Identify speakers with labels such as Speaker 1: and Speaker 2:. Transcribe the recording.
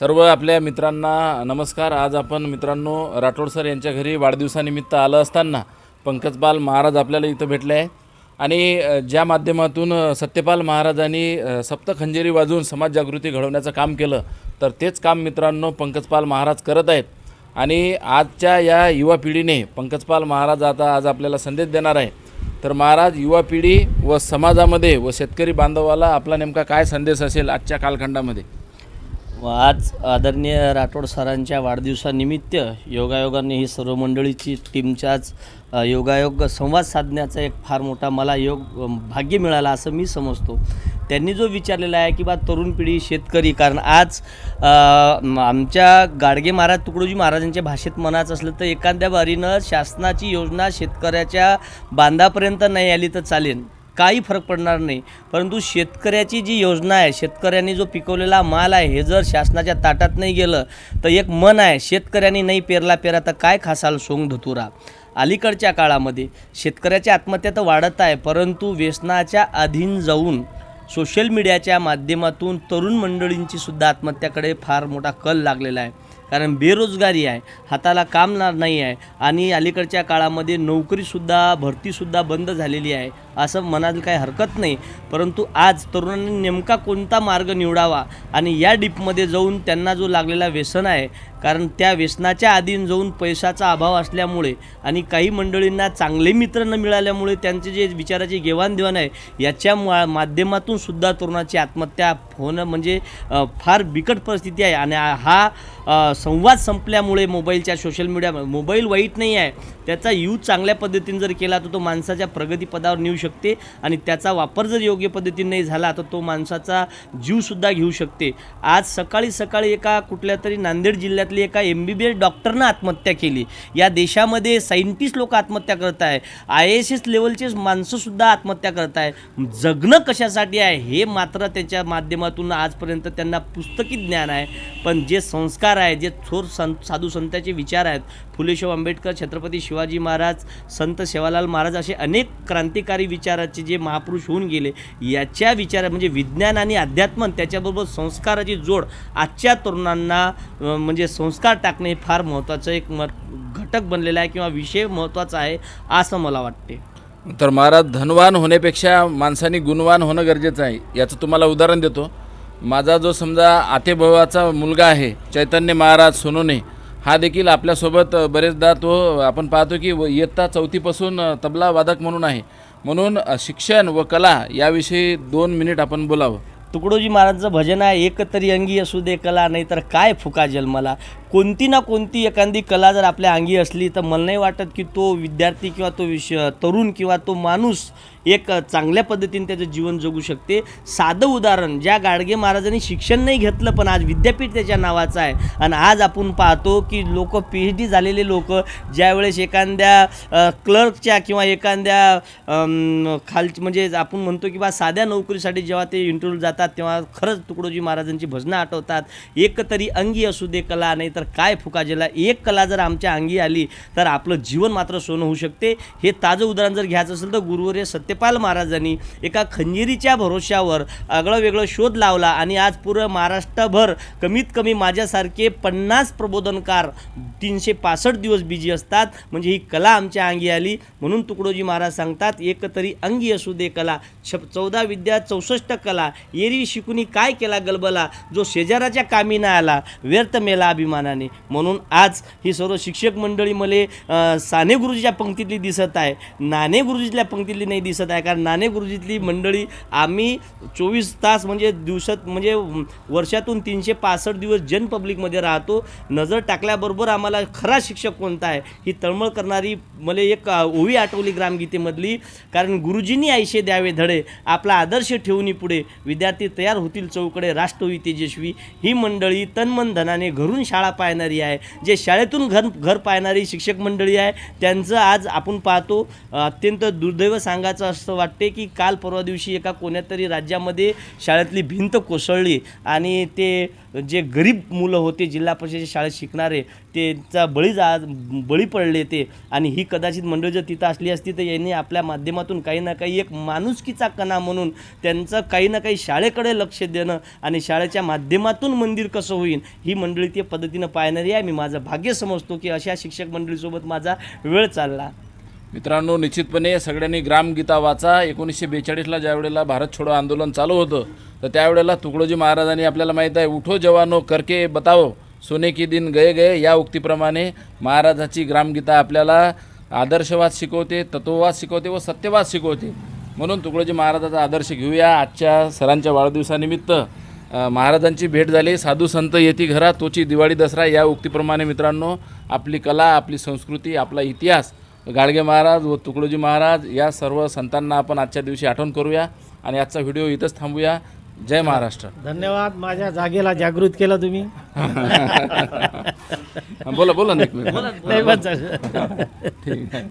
Speaker 1: सर्व आपल्या मित्रांना नमस्कार. आज आपण मित्रांनो राठोड सर यांच्या घरी वाढदिवसानिमित्त आलं असताना पंकजपाल महाराज आपल्याला इथं भेटले आहे आणि ज्या माध्यमातून सत्यपाल महाराजांनी सप्तखंजेरी वाजवून समाज जागृती घडवण्याचं काम केलं तर तेच काम मित्रांनो पंकजपाल महाराज करत आहेत. आणि आजच्या या युवा पिढीने पंकजपाल महाराज आता आज आपल्याला संदेश देणार आहे. तर महाराज युवा पिढी व समाजामध्ये व शेतकरी बांधवाला आपला नेमका काय संदेश असेल आजच्या कालखंडामध्ये?
Speaker 2: आज आदरणीय राठोड सरांच्या वाढदिवसानिमित्त योगायोगाने ही सर्व मंडळीची टीमच्याच योगायोग संवाद साधण्याचा एक फार मोठा मला योग भाग्य मिळाला असं मी समजतो. त्यांनी जो विचारलेला आहे की बा तरुण पिढी शेतकरी कारण आज आमच्या गाडगे महाराज तुकडोजी महाराजांच्या भाषेत म्हणायचं असलं तर एखाद्या बारीनं शासनाची योजना शेतकऱ्याच्या बांधापर्यंत नाही आली तर चालेल. काही फरक पडणार नाही. परंतु शेतकऱ्याची जी योजना आहे शेतकऱ्यांनी जो पिकवलेला माल आहे हे जर शासनाच्या ताटात नाही गेलं तर एक मन आहे शेतकऱ्यांनी नाही पेरला पेरा तर काय खासाल सोंग धतुरा? अलीकडच्या काळामध्ये शेतकऱ्याच्या आत्महत्या तर वाढत आहे परंतु व्यसनाच्या अधीन जाऊन सोशल मीडियाच्या माध्यमातून तरुण मंडळींची सुद्धा आत्महत्याकडे फार मोठा कल लागलेला आहे. कारण बेरोजगारी आहे हाताला काम नाही आहे आणि अलीकडच्या काळामध्ये नोकरीसुद्धा भरतीसुद्धा बंद झालेली आहे. असं म्हणायला काही हरकत नाही. परंतु आज तरुणांनी नेमका कोणता मार्ग निवडावा आणि या डीपमध्ये जाऊन त्यांना जो लागलेला व्यसन आहे कारण त्या व्यसनाच्या आधी जाऊन पैशाचा अभाव असल्यामुळे आणि काही मंडळींना चांगले मित्र न मिळाल्यामुळे त्यांचे जे विचाराची घेवाणदेवाण आहे याच्या मा माध्यमातून सुद्धा तरुणाची आत्महत्या होणं म्हणजे फार बिकट परिस्थिती आहे. आणि हा संवाद संपल्यामुळे मोबाईलच्या सोशल मीडिया मोबाईल वाईट नाही आहे त्याचा यूज चांगल्या पद्धतीने जर केला तर तो माणसाच्या प्रगतीपदावर नेऊ शकते आणि त्याचा वापर जर योग्य पद्धतीने नाही झाला तर तो माणसाचा जीवसुद्धा घेऊ शकते. आज सकाळी सकाळी एका कुठल्या तरी नांदेड जिल्ह्यातली एका एम बी बी एस डॉक्टरनं आत्महत्या केली. या देशामध्ये सायंटिस्ट लोक आत्महत्या करत आहे. आय एस एस लेवलचे माणसंसुद्धा आत्महत्या करत आहे. जगणं कशासाठी आहे हे मात्र त्याच्या माध्यमातून आजपर्यंत त्यांना पुस्तकी ज्ञान आहे. पण जे संस्कार आहे जे थोर सं साधू संतांचे विचार आहेत फुले आंबेडकर छत्रपती शिवाजी शिवाजी महाराज संत सेवालाल महाराज असे अनेक क्रांतिकारी विचाराचे जे महापुरुष होऊन गेले याच्या विचार म्हणजे विज्ञान आणि अध्यात्म त्याच्याबरोबर संस्काराची जोड आजच्या तरुणांना म्हणजे संस्कार टाकणे हे फार महत्त्वाचं एक म घटक बनलेला आहे किंवा विषय महत्त्वाचा आहे असं मला वाटते.
Speaker 1: तर महाराज धनवान होण्यापेक्षा माणसाने गुणवान होणं गरजेचं आहे याचं तुम्हाला उदाहरण देतो. माझा जो समजा आतेभावाचा मुलगा आहे चैतन्य महाराज सोनोने हा देखील आपल्यासोबत बरेचदा तो आपण पाहतो की व- इयत्ता चौथीपासून तबला वादक म्हणून आहे. म्हणून शिक्षण व कला याविषयी दोन मिनिट आपण बोलावं.
Speaker 2: तुकडोजी महाराजचं भजन आहे एक तरी अंगी असू दे कला नाही तर काय फुका जन्माला. कोणती ना कोणती एखादी कला जर आपल्या अंगी असली तर मला नाही वाटत की तो विद्यार्थी किंवा तो विष तरुण किंवा तो माणूस एक चांगल्या पद्धतीने त्याचं जीवन जगू शकते. साधं उदाहरण ज्या गाडगे महाराजांनी शिक्षण नाही घेतलं पण आज विद्यापीठ त्याच्या नावाचं आहे. आणि आज आपण पाहतो की लोक पी एच डी झालेले लोक ज्यावेळेस एखाद्या क्लर्कच्या किंवा एखाद्या खाल म्हणजे आपण म्हणतो की बा साध्या नोकरीसाठी जेव्हा ते इंटरव्ह्यू जातात तेव्हा खरंच तुकडोजी महाराजांची भजनं आठवतात. एक तरी अंगी असू दे कला नाही तर तर काय फुकाजेला एक कला जर आमच्या अंगी आली तर आपलं जीवन मात्र सोनं होऊ शकते. हे ताजं उदाहरण जर घ्यायचं असेल तर गुरुवर्य सत्यपाल महाराजांनी एका खंजिरीच्या भरोश्यावर आगळं वेगळं शोध लावला आणि आज पूर्ण महाराष्ट्रभर कमीत कमी माझ्यासारखे पन्नास प्रबोधनकार तीनशे पासष्ट दिवस बिजी असतात. म्हणजे ही कला आमच्या अंगी आली. म्हणून तुकडोजी महाराज सांगतात एक तरी अंगी असू दे कला. छ चौदा विद्या चौसष्ट कला. एरी शिकुनी काय केला गलबला? जो शेजाराच्या कामी नाही आला व्यर्थ मेला मनाने म्हणून आज ही सर्व शिक्षक मंडळी मले साने गुरुजीच्या पंक्तीतली दिसत आहे. नाणे गुरुजीतल्या पंक्तीतली नाही दिसत आहे. कारण नाणे गुरुजीतली मंडळी आम्ही चोवीस तास म्हणजे दिवसात म्हणजे वर्षातून तीनशे पासष्ट दिवस जन पब्लिकमध्ये राहतो. नजर टाकल्याबरोबर आम्हाला खरा शिक्षक कोणता आहे? ही तळमळ करणारी मला एक ओवी आठवली ग्रामगीतेमधली. कारण गुरुजींनी आयशे द्यावे धडे आपला आदर्श ठेवून पुढे. विद्यार्थी तयार होतील चौकडे राष्ट्र तेजस्वी ही मंडळी तन्मन धनाने घरून शाळा पाहणारी आहे. जे शाळेतून घर घर पाहणारी शिक्षक मंडळी आहे त्यांचं आज आपण पाहतो अत्यंत दुर्दैव सांगायचं असं वाटते की काल परवा दिवशी एका कोण्यातरी राज्यामध्ये शाळेतली भिंत कोसळली आणि ते जे गरीब मुलं होते जिल्हा परिषदेच्या शाळेत शिकणारे त्यांचा बळी जा बळी पडले ते. आणि ही कदाचित मंडळ जर तिथं असली असती तर यांनी आपल्या माध्यमातून काही ना काही एक माणुसकीचा कणा म्हणून त्यांचं काही ना काही शाळेकडे लक्ष देणं आणि शाळेच्या माध्यमातून मंदिर कसं होईल ही मंडळी ते पद्धतीनं पाहणारी आहे. मी माझं भाग्य समजतो की अशा शिक्षक मंडळीसोबत माझा वेळ चालला.
Speaker 1: मित्रांनो निश्चितपणे सगळ्यांनी ग्रामगीता वाचा. एकोणीसशे बेचाळीसला ज्या वेळेला भारत छोडो आंदोलन चालू होतं तर त्यावेळेला तुकडोजी महाराजांनी आपल्याला माहीत आहे उठो जवानो करके बताओ सोने की दिन गए गए या उक्तीप्रमाणे महाराजाची ग्रामगीता आपल्याला आदर्शवाद शिकवते तत्ववाद शिकवते व सत्यवाद शिकवते. म्हणून तुकडोजी महाराजाचा आदर्श घेऊया आजच्या सरांच्या वाढदिवसानिमित्त. महाराजांची भेट झाली. साधू संत येती घरा तोची दिवाळी दसरा या उक्तीप्रमाणे मित्रांनो आपली कला आपली संस्कृती आपला इतिहास गाडगे महाराज व तुकडोजी महाराज या सर्व संतांना आपण आजच्या दिवशी आठवण करूया आणि आजचा व्हिडिओ इथंच थांबूया. जय महाराष्ट्र.
Speaker 3: धन्यवाद. माझ्या जागेला जागृत केलं तुम्ही.
Speaker 1: बोला बोला.
Speaker 3: नाही.
Speaker 1: ठीक आहे.